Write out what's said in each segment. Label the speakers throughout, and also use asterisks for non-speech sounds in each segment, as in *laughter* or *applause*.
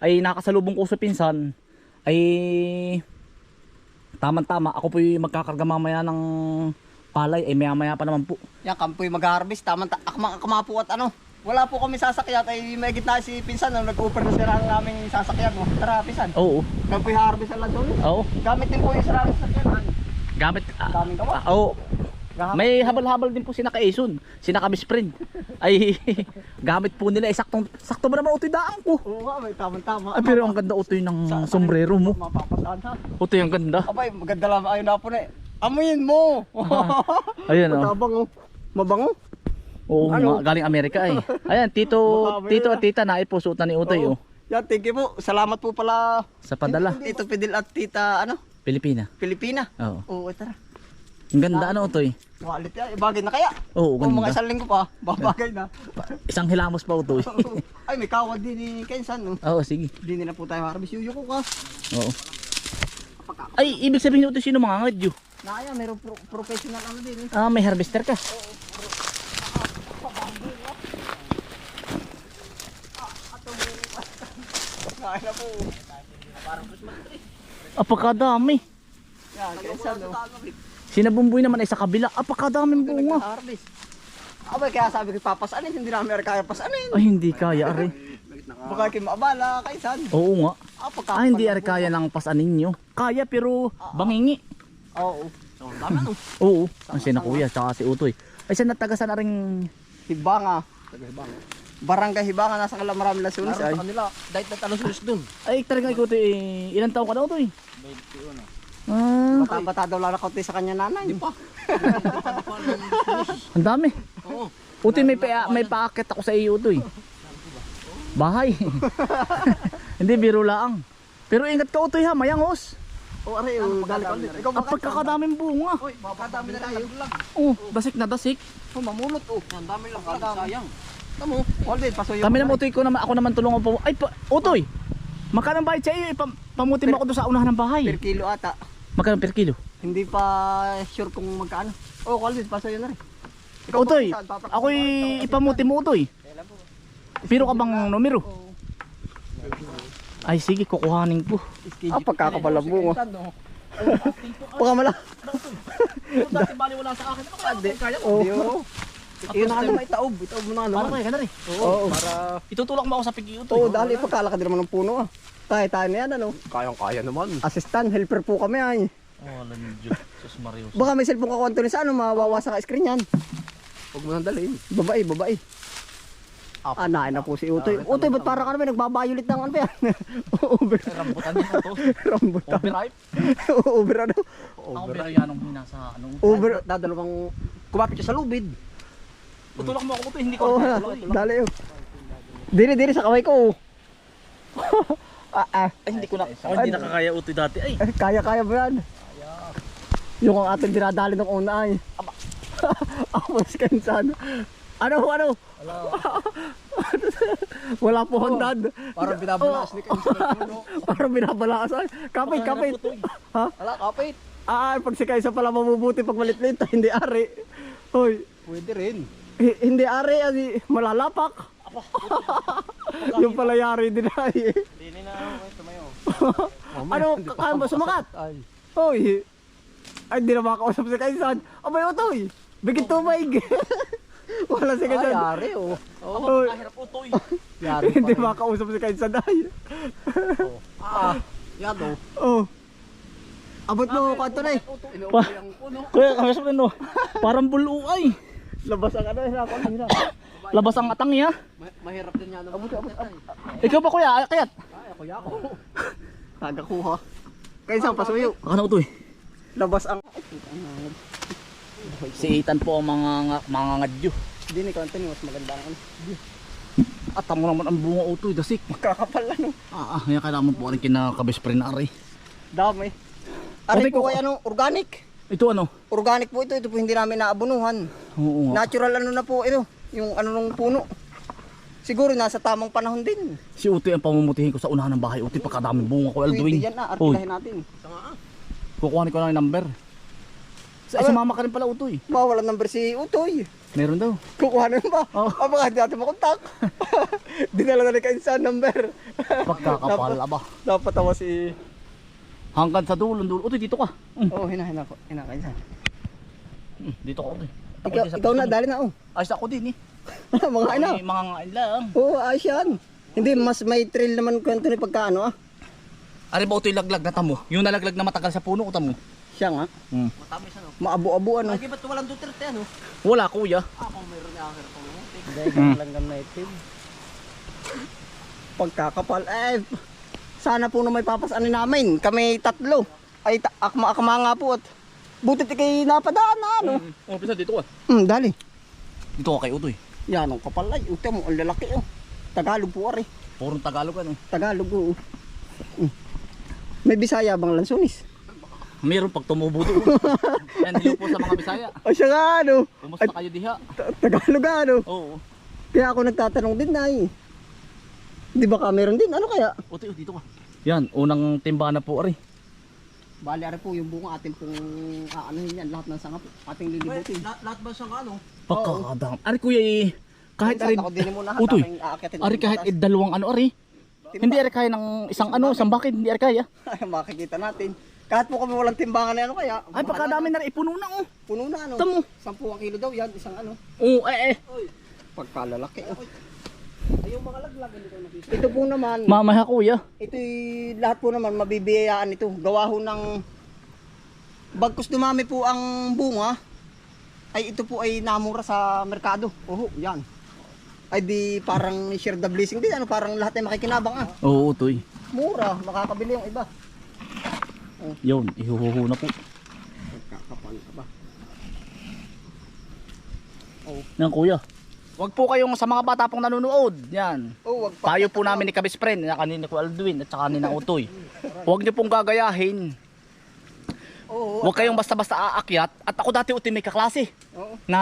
Speaker 1: ay nakasalubong ko sa pinsan ay tamang-tama ako po yung magkakarga mamaya ng palay ay maya-maya pa naman po.
Speaker 2: Yan, kampoy mag-harvest. Tama, ta- akma, akma po at ano. Wala po kami sasakyan. Ay may gitna si Pinsan. Nung nag-offer na sila ng aming sasakyan. Oh. Tara, Pinsan.
Speaker 1: Oo.
Speaker 2: Kampoy harvest lang doon.
Speaker 1: Oo.
Speaker 2: Gamit din po yung sarang sasakyan.
Speaker 1: Gamit ah,
Speaker 2: Daming gawa.
Speaker 1: ah, Oo. May habal-habal din po si Naka-Ason, si Naka-Best Friend. Ay *laughs* gamit po nila, eh, saktong, sakto ba naman utoy daan ko?
Speaker 2: Oo nga, may tamang-tama.
Speaker 1: Ay, pero ang ganda utoy ng
Speaker 2: Sa-
Speaker 1: sombrero mo.
Speaker 2: Mapapasaan ha.
Speaker 1: Utoy ang ganda.
Speaker 2: Abay, maganda lang. Ayun na po na eh. Amuyin mo! *laughs*
Speaker 1: Ayan oh.
Speaker 2: Matabang oh. Mabango.
Speaker 1: Oo,
Speaker 2: Ano?
Speaker 1: galing Amerika ay. *laughs* Ayan, tito, tito at tita na ipusutan ni Utoy oh.
Speaker 2: Yan, thank you po. Salamat po pala.
Speaker 1: Sa padala.
Speaker 2: Tito Pidil at Tita, ano?
Speaker 1: Pilipina.
Speaker 2: Pilipina.
Speaker 1: Oo.
Speaker 2: Oo, tara.
Speaker 1: Ang ganda ano Utoy.
Speaker 2: Quality ay, bagay na kaya.
Speaker 1: Oo,
Speaker 2: Kung
Speaker 1: ganda.
Speaker 2: mga isang linggo pa, *laughs* babagay na.
Speaker 1: Isang hilamos pa Utoy. *laughs*
Speaker 2: ay, may kawad din ni Kensan. No?
Speaker 1: Oo, sige.
Speaker 2: Hindi nila po tayo harvest. Yuyo ko ka.
Speaker 1: Oo. Ay, ibig sabihin Utoy sino mga ngadyo?
Speaker 2: Naya, mayroong pro- professional ano din. eh.
Speaker 1: Ah, may harvester ka.
Speaker 2: Naya na po.
Speaker 1: Apakadami.
Speaker 2: Yan, Kensan. No?
Speaker 1: Sinabumboy naman ay sa kabila. Apakadaming bunga.
Speaker 2: Harvest. Abay, kaya sabi ko papasanin, hindi namin kaya pasanin.
Speaker 1: Ay, hindi kaya are.
Speaker 2: Baka kayo maabala, Kensan.
Speaker 1: Oo nga.
Speaker 2: Ah, pagka-
Speaker 1: Ah, hindi are kaya ng pasanin nyo. Kaya pero bangingi.
Speaker 2: Oo. So, tama no.
Speaker 1: Oo. Ang sina kuya, tsaka si Utoy. Ay, saan natagasan na rin
Speaker 2: Hibanga. Barangay Hibanga, nasa kala marami lang sunis ay.
Speaker 3: kanila, dahil na talong sulis dun.
Speaker 1: Ay, talaga ikaw, eh, Ilan taon ka daw, Utoy? Ah,
Speaker 2: Bata-bata daw lang kaunti sa kanya nanay. Di pa. *laughs*
Speaker 1: ang dami.
Speaker 3: Oo.
Speaker 1: Utoy, may, pa, may paakit ako sa iyo, Utoy. Bahay. *laughs* hindi, biro lang. Pero ingat ka, Utoy, ha. Mayangos.
Speaker 2: O are, o dali ko. Ikaw
Speaker 1: Ang pagkakadaming bunga.
Speaker 3: Hoy, makakadami na tayo. lang.
Speaker 1: Oh, dasik na dasik.
Speaker 2: Oh, mamulot oh.
Speaker 3: Yan, dami lang. Sayang.
Speaker 2: Tamo. Hold it, pasuyo.
Speaker 1: Kami naman, Utoy, ko naman, ako naman tulungan po. Ay, pa, Utoy! Magkano ang bayad sa iyo? Ipam, pamutin mo ako doon sa unahan ng bahay.
Speaker 2: Per kilo ata.
Speaker 1: Magkano per kilo?
Speaker 2: Hindi pa sure kung magkano. Oh, hold it, pasuyo na rin. Ikaw
Speaker 1: Utoy, ako'y ipamuti mo, Utoy. Pero ka bang numero? Ay, sige, kukuhanin ko.
Speaker 2: Ah, pagkakabalang bungo. Baka mala.
Speaker 1: Dati bali wala sa akin.
Speaker 2: Oh. Yun na ano, may taob. Itaob mo na ano.
Speaker 1: Para kaya ka na rin.
Speaker 2: Oo.
Speaker 3: Para
Speaker 1: Itutulak mo ako sa pigi,
Speaker 2: Oo,
Speaker 1: Utoy.
Speaker 2: dali pagkalakad din naman ng puno ah. Tayo tayo na yan ano.
Speaker 3: kayang-kaya naman.
Speaker 2: Assistant, helper po kami ay.
Speaker 1: Oh, alam niyo, Diyos. Sus Marius.
Speaker 2: Baka may cellphone ka kwanto sa ano, mawawasak ka screen yan.
Speaker 3: Huwag mo nang dalhin.
Speaker 2: Babae, babae. Ah, nain na po si Utoy. Utoy, ba't para ka naman nagbabayulit ng ano yan? *laughs* Over,
Speaker 1: Rambutan niyo to.
Speaker 2: rambutan.
Speaker 1: Overripe. *laughs*
Speaker 2: Over ano?
Speaker 1: Ako pero yan ang hinasa ano.
Speaker 2: Over.
Speaker 3: Dadalawang kumapit siya sa lubid.
Speaker 1: Tutulak mo ako, Utoy. Hindi ko.
Speaker 2: Oo, oh,
Speaker 1: tulak.
Speaker 2: dali oh. Diri, diri sa kamay ko. oh. *laughs* ah, ah.
Speaker 1: Ay, hindi ko na. Ako hindi nakakaya, Utoy, dati. Ay,
Speaker 2: Eh, Kaya, kaya ba yan? Yung ang ating dinadali ng una ay. Aba. *laughs* Amos kansan. Ano, ano? *laughs* Wala po handad.
Speaker 3: Parang binabalas ni puno.
Speaker 2: Parang binabalaasan. Kapit, kapit. Ha?
Speaker 3: Wala, kapit.
Speaker 2: Ah, pag si Kaysa pala mabubuti pag malit-lit, hindi ari. Hoy,
Speaker 3: Pwede rin.
Speaker 2: Hi- hindi ari, ani, malalapak. yung pala yari din ay.
Speaker 3: Hindi na ako, tumayo. *laughs*
Speaker 2: ano, kaya ba sumakat?
Speaker 3: Ay.
Speaker 2: Hoy, ay, hindi na makausap si Kaysan. Abay, otoy, bigit tubig. *laughs* Wala si
Speaker 3: Ay,
Speaker 2: Kaysan.
Speaker 3: yari oh.
Speaker 2: Hoy,
Speaker 1: Kahirap, Utoy. *laughs*
Speaker 3: Yari
Speaker 2: hindi makausap si Kaysan ay.
Speaker 3: Ah, yan oh.
Speaker 2: Oh. Abot mo, kanto na eh.
Speaker 1: Kuya, kami sa no. Parang buluay.
Speaker 2: Labas ang ano, hira ko, hira. *coughs*
Speaker 1: Labas ang atang niya.
Speaker 3: Ma- Mahirap din yan. Abot, abot, abot.
Speaker 1: Ikaw ba kuya? Ay, Kayat.
Speaker 3: Ay, ako yako.
Speaker 2: Kagakuha. *laughs* Kaysan, pasuyo.
Speaker 1: Ano Utoy?
Speaker 2: Labas ang...
Speaker 1: Si Ethan po ang mga nga- mga ngadyo.
Speaker 2: Hindi ni kanto mas maganda ang ano.
Speaker 1: At mo naman ang bunga Utoy, dasik.
Speaker 2: Kakapal ano.
Speaker 1: Ah, ah, yan kailangan po rin kinakabes pa rin na ari.
Speaker 2: Dami.
Speaker 1: Sabi
Speaker 2: po
Speaker 1: ko-
Speaker 2: ay ano, organic.
Speaker 1: Ito ano?
Speaker 2: Organic po ito, ito po hindi namin naabunuhan.
Speaker 1: Oo nga.
Speaker 2: Natural ano na po ito, yung ano nung puno. Siguro nasa tamang panahon din.
Speaker 1: Si Utoy ang pamumutihin ko sa unahan ng bahay. Utoy, pagkadaming bunga ko,
Speaker 2: Pwede
Speaker 1: Alduin.
Speaker 2: yan na,
Speaker 1: Uy,
Speaker 2: arkilahin natin.
Speaker 1: kukuhanin ko lang yung number. Sa sumama ka rin pala utoy.
Speaker 2: Mawalan number si Utoy.
Speaker 1: Meron daw.
Speaker 2: Kukuha na yun ba? Oh. Aba, hindi natin makontak. *laughs* Dinala na ni Kainsan number.
Speaker 1: Pagkakapal aba.
Speaker 2: Dapat tawa si...
Speaker 1: Hanggang sa dulo, dulo. Utoy, dito ka. Mm.
Speaker 2: Oo, oh, hinahina ko. Hina Kainsan.
Speaker 1: Mm, Dito ka utoy. Ako
Speaker 2: Ikaw, ikaw na,
Speaker 1: mo.
Speaker 2: dali na oh.
Speaker 1: Ayos ako din eh. *laughs*
Speaker 2: Mga ano.
Speaker 1: Ay, mga ngain lang.
Speaker 2: Oo, ayos yan. Hindi, mas may thrill naman kwento ni pagkaano ah.
Speaker 1: Ari ba utoy laglag na tamo? Yung nalaglag na matagal sa puno, tamo.
Speaker 2: Siya nga.
Speaker 1: Hmm.
Speaker 3: Matamis ano.
Speaker 2: Maabo-abo ano.
Speaker 3: Lagi ba't walang Duterte ano?
Speaker 1: Wala kuya.
Speaker 3: Ah, kung mayroon niya ako ng muntik.
Speaker 2: Dahil langgam na itim. Pagkakapal. Eh, sana po na may papasanin namin. Kami tatlo. Ay, ta- akma-akma nga po at butit ikay napadaan na ano.
Speaker 1: Oh, pisa dito ka.
Speaker 2: Hmm, dali.
Speaker 1: Dito ka kay utoy.
Speaker 2: Yan ang kapal ay. Uta mo, ang lalaki oh. Tagalog po ari.
Speaker 1: Purong Tagalog ano.
Speaker 2: Tagalog oh. Hmm. May bisaya bang lansunis?
Speaker 1: Meron pag tumubo doon. *laughs* Yan, hello po sa mga Bisaya.
Speaker 2: O siya nga ano.
Speaker 1: Kumusta kayo diha?
Speaker 2: Ta- Tagalog ano.
Speaker 1: Oo.
Speaker 2: Kaya ako nagtatanong din na eh. Di ba ka meron din? Ano kaya?
Speaker 1: Utoy, oh, dito ka. Yan, unang timba na po ari.
Speaker 2: Bali ari po yung bunga atin pong aanohin yan. Lahat ng sanga po. Ating lilibutin.
Speaker 3: Lahat, lahat ba siyang ano?
Speaker 1: Pagkakadam. Ari kuya eh. Kahit ari, Utoy. Ari kahit eh, dalawang ano ari. Hindi ari kaya ng isang ano, isang bakit, hindi ari kaya. *laughs*
Speaker 2: Ay, makikita natin. Kahit po kami walang timbangan na ano kaya.
Speaker 1: Ay, pagkadami na rin, ipuno na oh.
Speaker 2: Puno na ano.
Speaker 1: Tamo.
Speaker 2: Sampu ang kilo daw yan. Isang ano.
Speaker 1: Oo, eh eh.
Speaker 2: Pagkalalaki. Oh.
Speaker 3: Ay, yung mga laglag, hindi ko nakita.
Speaker 2: Ito po naman.
Speaker 1: Mamaya kuya.
Speaker 2: Ito'y lahat po naman mabibiyayaan ito. Gawa ho ng bagkus dumami po ang bunga ay ito po ay namura sa merkado. Oho, yan. Ay di parang share the blessing din. Ano, parang lahat ay makikinabang ah.
Speaker 1: Oo, utoy.
Speaker 2: Mura, makakabili yung iba.
Speaker 1: Yun, ihuhuhu na po.
Speaker 2: Kakapal ka ba?
Speaker 1: Yan kuya. Wag po kayong sa mga bata pong nanonood. Yan.
Speaker 2: Oh, wag pa.
Speaker 1: Payo po namin ni Kabis Friend, na kanina ko Alduin at saka ni na Utoy. Huwag niyo pong gagayahin.
Speaker 2: Oo.
Speaker 1: Huwag kayong basta-basta aakyat. At ako dati uti may kaklase
Speaker 2: Oo.
Speaker 1: na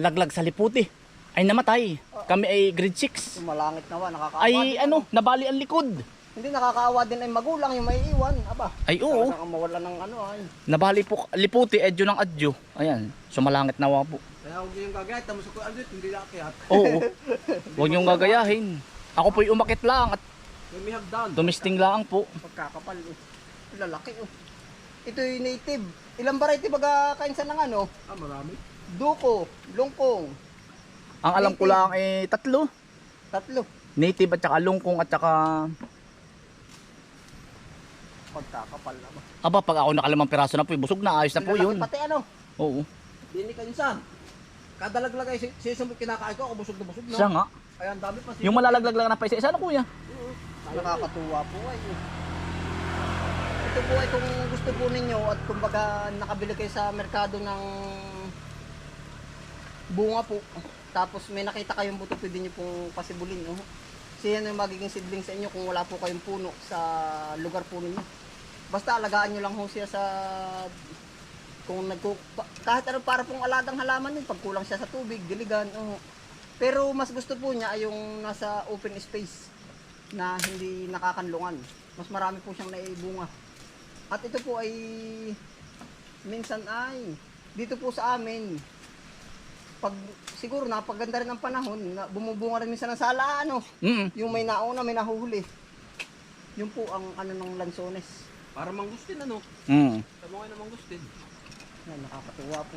Speaker 1: laglag sa liputi. Ay namatay. Kami ay grade 6.
Speaker 2: Sumalangit na wa, nakakaawa.
Speaker 1: Ay
Speaker 2: din.
Speaker 1: ano, nabali ang likod.
Speaker 2: Hindi nakakaawa din ay magulang yung may iwan. Aba.
Speaker 1: Ay oo,
Speaker 2: Talagang mawala ng ano ay.
Speaker 1: nabali po liputi, edyo ng adyo. Ayan, sumalangit nawa po.
Speaker 3: Kaya huwag yung gagayat, tamo sa kuya hindi lakihat.
Speaker 1: Oo, huwag niyong gagayahin. Ako po'y umakit lang at
Speaker 3: May may hagdan.
Speaker 1: tumisting lang po.
Speaker 2: Pagkakapal oh. Lalaki oh. Ito yung native. Ilang variety baga kainsan ng ano?
Speaker 3: Ah, marami.
Speaker 2: Duko, lungkong,
Speaker 1: Ang alam ko lang eh tatlo.
Speaker 2: tatlo.
Speaker 1: Native at saka lungkong at saka
Speaker 2: Pagkakapal na ba?
Speaker 1: aba pag ako nakalimang piraso na po, busog na ayos na po
Speaker 2: Lalaki
Speaker 1: yun.
Speaker 2: Pati ano?
Speaker 1: Oo.
Speaker 3: Dini ka insan. Kada laglag ay si- sisumot kinakain ko, ako busog na busog na.
Speaker 1: Siya nga.
Speaker 3: Ay, ang dami pa
Speaker 1: Yung malalaglag lang na pa isa-isa ano kuya?
Speaker 2: Nakakatuwa po ay. Ito po ay kung gusto po ninyo at kumbaga nakabili kayo sa merkado ng bunga po. Tapos may nakita kayong buto pwede nyo pong pasibulin. Oh. Siya yung magiging seedling sa inyo kung wala po kayong puno sa lugar po ninyo. Basta alagaan nyo lang ho siya sa kung nagku kahit ano para pong alagang halaman yun pag kulang siya sa tubig, diligan. Oh. Pero mas gusto po niya ay yung nasa open space na hindi nakakanlungan. Mas marami po siyang naibunga. At ito po ay minsan ay dito po sa amin pag siguro napaganda rin ang panahon na bumubunga rin minsan ng sala ano
Speaker 1: Mm.
Speaker 2: yung may nauna may nahuhuli yun po ang ano ng lansones
Speaker 3: Para mangustin ano.
Speaker 1: Mm.
Speaker 3: Sa mga na mangustin.
Speaker 2: Yan, nakakatuwa po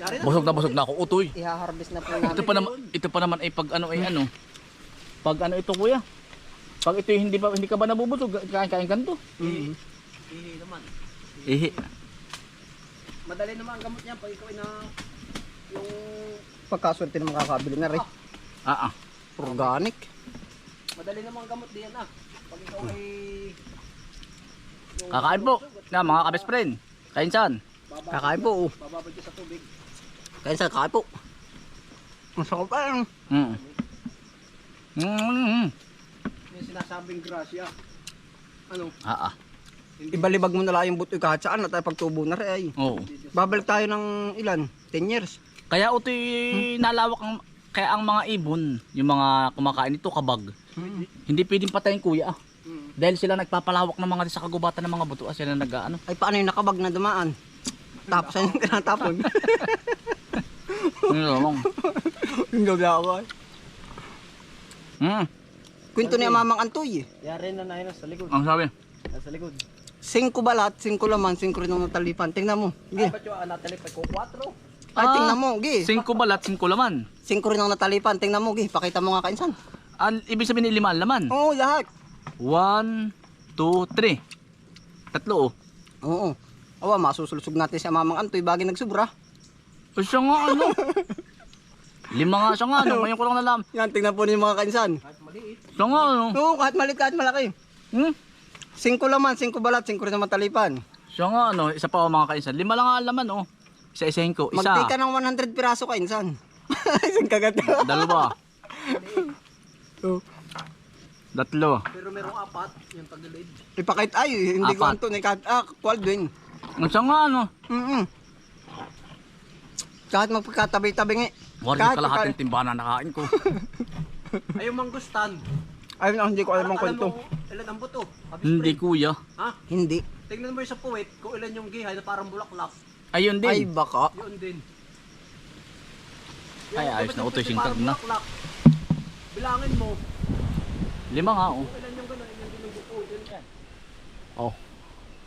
Speaker 3: Yari na.
Speaker 1: Busog na busog na ako utoy.
Speaker 2: ihaharvest na po namin
Speaker 1: Ito pa naman ito pa naman ay pag ano ay ano. Pag ano ito kuya? Pag ito hindi pa hindi ka ba nabubusog, kain-kain ganto.
Speaker 3: Ihi. Ihi naman.
Speaker 1: Eh,
Speaker 3: Madali naman ang gamot niya pag ikaw ay na yung
Speaker 2: pagkaswerte na makakabili na rin
Speaker 1: ah ah.
Speaker 2: organic
Speaker 3: madali naman ang gamot diyan ah. Pag ikaw ay
Speaker 1: Kakain po. Na mga kabest friend. Kainsan.
Speaker 2: kakain po oh.
Speaker 3: bababad ka sa tubig.
Speaker 2: kain sa kakain po ang sakot pa yan
Speaker 1: Mm. Mm.
Speaker 3: Yung sinasabing grasya. Ano?
Speaker 1: Ah ah.
Speaker 2: ibalibag mo na lang yung buto kahit saan at ay pagtubo na rin ay
Speaker 1: Oo.
Speaker 2: babalik tayo ng ilan 10 years
Speaker 1: Kaya utoy nalawak ang kaya ang mga ibon, yung mga kumakain nito kabag. Hindi pwedeng patayin kuya. ah. Dahil sila nagpapalawak ng mga sa kagubatan ng mga buto, ah, sila nag ano.
Speaker 2: ay paano yung nakabag na dumaan Tapos ano yung tinatapon?
Speaker 1: Ano lang.
Speaker 2: Yung gabi ako ay.
Speaker 1: Hmm.
Speaker 2: Kwento ni Mamang Antoy eh.
Speaker 3: Yari na na sa likod.
Speaker 1: Ang sabi?
Speaker 3: Nasa likod.
Speaker 2: Singko balat, singko laman, singko rin ang natalipan. Tingnan mo.
Speaker 3: Ay,
Speaker 2: Gi.
Speaker 3: ba't yung natalipay ko? 4?
Speaker 2: Ay,
Speaker 1: Ah.
Speaker 2: tingnan mo. Gi.
Speaker 1: Singko balat, singko laman.
Speaker 2: Singko rin ang natalipan. Tingnan mo. Gi. Pakita mo nga kainsan.
Speaker 1: An, ibig sabihin ni lima ang laman.
Speaker 2: Oo, lahat.
Speaker 1: One, two, three. Tatlo oh.
Speaker 2: Oo. Awa, masusulsog natin si Mamang Antoy bagay nagsubra.
Speaker 1: O siya nga ano? *laughs* Lima nga siya nga ano, ngayon ko lang nalam.
Speaker 2: Yan, tingnan po niyo mga kainsan.
Speaker 3: Kahit maliit.
Speaker 1: Siya nga ano?
Speaker 2: Oo, kahit maliit, kahit malaki.
Speaker 1: Hmm?
Speaker 2: Singko laman, singko balat, singko rin ang matalipan.
Speaker 1: Siya nga ano, isa pa oh, mga kainsan. Lima lang nga ang laman oh. Isa-isahin ko. Isa,
Speaker 2: Magtake ka ng 100 piraso kainsan. *laughs* Isang kagat.
Speaker 1: dalawa, *laughs*
Speaker 2: Oo.
Speaker 1: Tatlo.
Speaker 3: Pero merong apat, yung tagilid.
Speaker 2: Ipakait ay, hindi ko
Speaker 1: Apat.
Speaker 2: anto ni kat ah, Qualdwin.
Speaker 1: Ang siya nga ano?
Speaker 2: Mm. Kahit magpagkatabi-tabi nga.
Speaker 1: Wari
Speaker 2: Kahit
Speaker 1: kalahating timbahan na nakain ko. *laughs*
Speaker 3: Ay, yung mangustan.
Speaker 2: Ay, hindi ko alam ang kwento.
Speaker 3: mo, ilan ang buto? Habis
Speaker 1: Hindi
Speaker 3: pre.
Speaker 1: kuya.
Speaker 3: Ha?
Speaker 2: Hindi.
Speaker 3: Tingnan mo yung sa puwet, kung ilan yung gihay na parang bulaklak.
Speaker 1: Ayun
Speaker 2: Ay,
Speaker 1: din.
Speaker 2: baka.
Speaker 3: Yun din.
Speaker 1: Ay, ayos na utoy, singkag na.
Speaker 3: bulaklak. Bilangin mo,
Speaker 1: Lima nga oh.
Speaker 3: kung ilan yung gano'n, ilan din yung buto. Yun yan.
Speaker 1: Oh.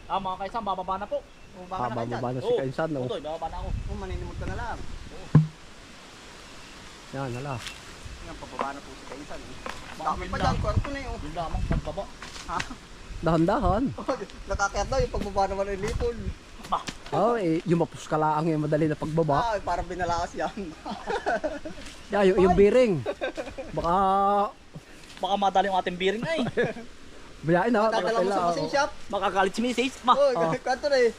Speaker 1: Ah, mga kainsan, bababa na po.
Speaker 2: Baka na kainsan.
Speaker 3: na
Speaker 1: Oh.
Speaker 3: Kainsan,
Speaker 1: Utoy, bababa na ako.
Speaker 2: Oh, maninimot ka na lang.
Speaker 3: Yan, hala.
Speaker 2: Yan, pababa na po si kainsan. Dami pa dyan, kwarto na yun.
Speaker 1: Yung lamang pagbaba.
Speaker 3: Dahan-dahan. *laughs*
Speaker 2: Nakakayat daw yung pagbaba naman ng lipol.
Speaker 3: Oh, eh, yung mapus ka lang yung madali na pagbaba.
Speaker 2: Ah, parang binalakas yan. *laughs*
Speaker 3: Yeah, yung, yung bearing. *laughs* Baka
Speaker 1: Baka madali yung ating bearing ay.
Speaker 3: bayain na. baka
Speaker 2: Dadala mo sa
Speaker 3: kailangan-
Speaker 2: machine shop.
Speaker 1: Makakalit si Mrs. Ma.
Speaker 2: Oh, *laughs* kwarto na eh.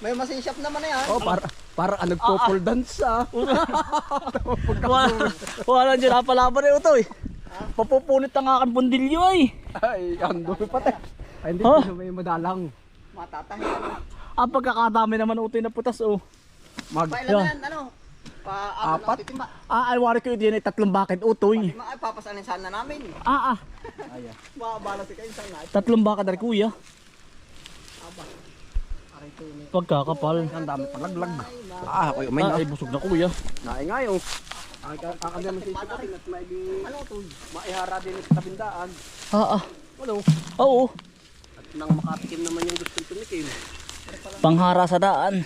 Speaker 2: May machine shop naman na yan.
Speaker 3: Oh, para para ano nagpo-pole dance ah. *laughs*
Speaker 1: Wala, wala dyan napalaban na Utoy. Papupunit ang aking bundilyo ay.
Speaker 3: Ay, ang dumi pati. Ay, hindi
Speaker 1: Oh.
Speaker 3: oh. may madalang.
Speaker 2: Matatahin.
Speaker 1: Ang pagkakadami naman Utoy na putas oh.
Speaker 3: Mag
Speaker 2: Pa ilan na yan, ano? Pa apat. Na.
Speaker 1: Ah, ay wari ko yun ay tatlong bakit Utoy.
Speaker 2: Lima ay papasanin sana namin.
Speaker 1: Ah, ah.
Speaker 2: Makabala si kainsan na.
Speaker 1: Tatlong bakit dari kuya. Pagkakapal.
Speaker 3: ang dami palaglag. Ah, ako yung may
Speaker 1: Ah, ay busog na kuya.
Speaker 3: Naingay oh. Ang ang naman si Sipati at may
Speaker 2: Ano to?
Speaker 3: maihara din sa tabindaan.
Speaker 1: Ah, ah.
Speaker 3: Ano?
Speaker 1: Oo.
Speaker 3: At nang makatikim naman yung gustong tumikim.
Speaker 1: Panghara sa daan.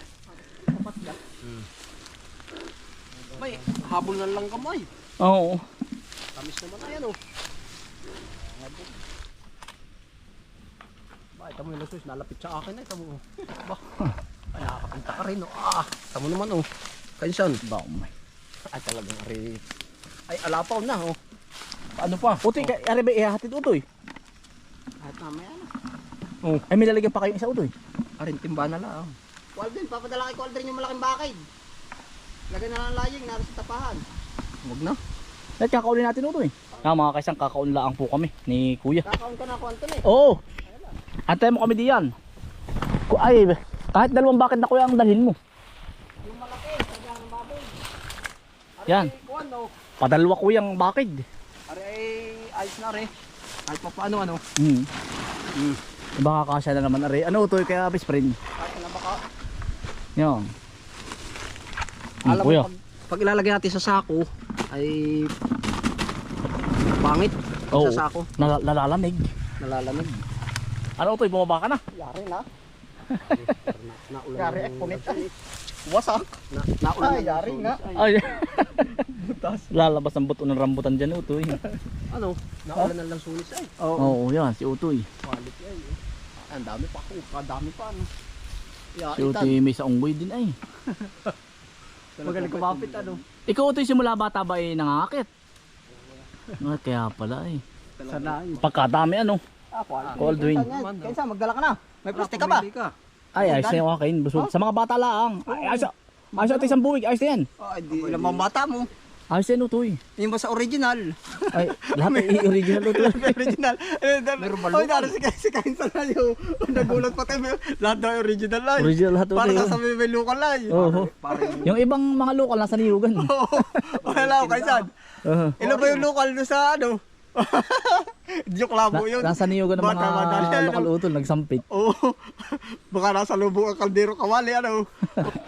Speaker 3: May habol na lang kamay.
Speaker 1: Oo.
Speaker 3: Tamis naman na yan oh. Ba, ito mo yung lasos, nalapit sa akin eh, ito mo. Ba, ay nakakapinta ka rin oh. Ah, ito mo naman oh. Kansan.
Speaker 1: Ba, umay.
Speaker 3: Ay talagang ari. Ay alapaw na oh.
Speaker 1: Ano pa? Utoy, kaya ari ba ihahatid Utoy?
Speaker 2: Kahit mamaya na.
Speaker 1: Oo. Ay may lalagyan pa kayong isa Utoy.
Speaker 3: Arin timba na lang.
Speaker 2: Waldin, papadala kay Waldin yung malaking bakid. Lagyan na lang laying, naroon sa tapahan.
Speaker 3: Huwag na.
Speaker 1: At kakaulin natin Utoy. Ah, mga kaisang kakaunlaang po kami ni kuya.
Speaker 2: Kakaon ka na kwanto na eh.
Speaker 1: Oo. Antay mo kami diyan. Ay, kahit dalawang bakit na kuya ang dalhin mo.
Speaker 2: Yung malaki, sadyang ng baboy.
Speaker 1: Yan.
Speaker 3: Kuwan no.
Speaker 1: Padalwa kuyang bakid.
Speaker 3: Ari ay ayos na rin. Kahit pa paano ano.
Speaker 1: Hmm. Hmm. Baka kasya na naman ari. Ano Utoy kaya best friend?
Speaker 2: Kahit na baka.
Speaker 1: Yan. Hmm,
Speaker 3: Alam
Speaker 1: kuya.
Speaker 3: mo, pag, pag ilalagay natin sa sako, ay pangit.
Speaker 1: Oo.
Speaker 3: Sa sako,
Speaker 1: Nal- nalalamig.
Speaker 3: nalalamig.
Speaker 1: Ano Utoy, bumaba ka na?
Speaker 2: Yari na. Yari, punit ay. Wasak.
Speaker 3: Na, naulan
Speaker 2: Ay,
Speaker 3: yung
Speaker 2: yari
Speaker 3: sulis.
Speaker 2: nga.
Speaker 3: Ay, *laughs*
Speaker 1: Ay. Lalabas ang buto ng rambutan dyan Utoy.
Speaker 3: ano, naulan na lang sulis ay.
Speaker 1: Oo, yan si Utoy.
Speaker 3: Quality ay. eh. Ang dami pa ako, kadami pa ano. Yeah,
Speaker 1: Si Utoy may sa unggoy din ay. *laughs*
Speaker 3: Magaling kumapit ano.
Speaker 1: Ikaw Utoy simula bata ba ay nangangakit? *laughs* Ah, kaya pala ay.
Speaker 3: Sana yun.
Speaker 1: Pagkadami ano.
Speaker 2: Ah, quality.
Speaker 1: Coldwin.
Speaker 2: Kaysa, kaysa, magdala ka na. May plastic ka ba?
Speaker 1: Ay, ayos na yung akin. Busog. Sa mga bata lang. Ay, ayos. Ayos na isang buwig. Ayos na yan.
Speaker 2: Oh, di, ilang mga bata mo.
Speaker 1: Ayos yan Utoy.
Speaker 2: Yung ba sa original?
Speaker 1: Ay, lahat ay original Utoy. *laughs*
Speaker 2: original. Eh,
Speaker 3: Meron ba
Speaker 2: Oy,
Speaker 3: lukan?
Speaker 2: daro si si Kainsan na yung nagulat pa tayo. Lahat daw original lang.
Speaker 1: Original lahat
Speaker 2: Para
Speaker 1: Utoy.
Speaker 2: sasabihin may lukan lang.
Speaker 1: Oo. Yung ibang mga lokal nasa niyugan.
Speaker 2: Oo. Wala ko Kainsan.
Speaker 1: Oo.
Speaker 2: Ilan ba yung lokal doon sa ano? *laughs* Joke po yun.
Speaker 1: nasa niyugan ng mga lokal utol, nagsampit.
Speaker 2: Oo. *laughs* Baka nasa lubong ang kaldero kawali, ano?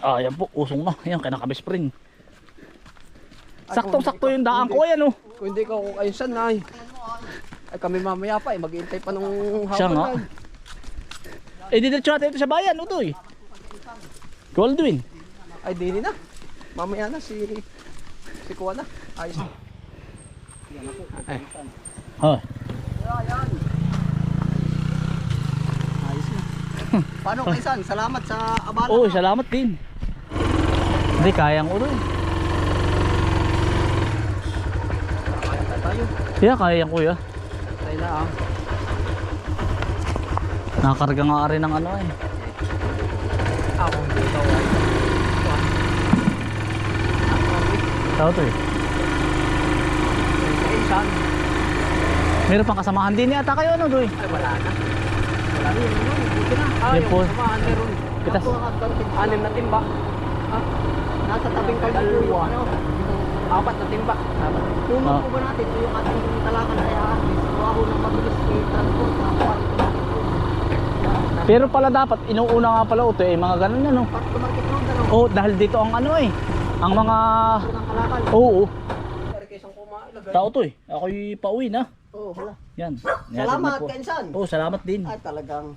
Speaker 1: Ah, yan po, usong na. Yan, kinakabe spring. Saktong-sakto yung daan ko, ayan oh.
Speaker 3: Kung hindi ka kung kayo saan ay. Ay kami mamaya pa eh. Maghihintay pa nung
Speaker 1: Siya nga.
Speaker 3: hapon.
Speaker 1: Eh, didiretso natin ito sa bayan, utoy. Goldwyn.
Speaker 3: Ay dini na. Mamaya na si si Kuya na. Ayos na. Ay,
Speaker 1: Oh,
Speaker 2: Ayos na. Paano kaisan? Salamat sa abala.
Speaker 1: oh, salamat din. Hindi, kayang utoy.
Speaker 3: kaya tayo.
Speaker 1: Kaya kayang kuya.
Speaker 3: Tayo na ah.
Speaker 1: Nakakarga nga rin ng ano eh.
Speaker 3: Ako hindi ito ay.
Speaker 1: Tao to eh. Meron pang kasamahan din yata kayo ano doy.
Speaker 3: Ay wala na. Wala na yun. yun, Buti na. Ah,
Speaker 1: Yan
Speaker 3: yung
Speaker 1: po.
Speaker 3: samahan meron.
Speaker 1: Pitas.
Speaker 3: Anim na timba. Ah,
Speaker 2: Nasa tabing yung ano.
Speaker 3: Apat na timba. Apat.
Speaker 2: Puno
Speaker 1: Ah.
Speaker 2: po ba natin? Ito yung ating talakan ay. Gawa ko ng mabilis yung transport.
Speaker 1: Pero pala dapat, inuuna nga pala utoy, eh, mga ganun ano.
Speaker 2: Parang tumakit po. Ano?
Speaker 1: Oh, dahil dito ang ano eh. Ang mga...
Speaker 2: Ito ng.
Speaker 1: Oo,
Speaker 3: kaysa kumailagay.
Speaker 1: tao to eh. Ako'y pauwi na.
Speaker 2: Oo, wala.
Speaker 1: Yan.
Speaker 2: Salamat,
Speaker 1: po.
Speaker 2: Kainsan.
Speaker 1: Oh, salamat din.
Speaker 2: Ay, talagang.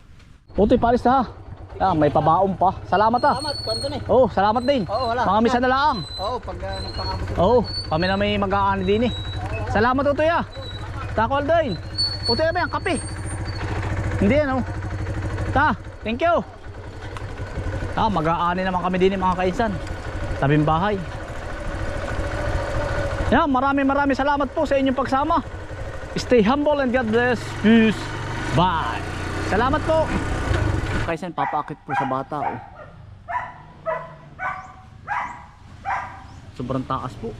Speaker 1: Utoy, palis na ha. Ah, may pabaong pa. Salamat ah.
Speaker 2: Salamat, kwento na eh.
Speaker 1: Oh, salamat din.
Speaker 2: Oo, wala.
Speaker 1: Mga misa na lang.
Speaker 2: Oo, pag uh, nagpangabot.
Speaker 1: Oo, kami na may mag-aani din eh. Salamat Utoy ah. Tako Aldoy. Utoy ba yan? Kape. Hindi ano. Ta, thank you. Ah, mag-aani naman kami din eh, mga kainsan. Tabing bahay. Yan, maraming maraming salamat po sa inyong pagsama. Stay humble and God bless. Peace. Bye. Salamat po. Kaisan papaakit po sa bata oh. Sobrang taas po.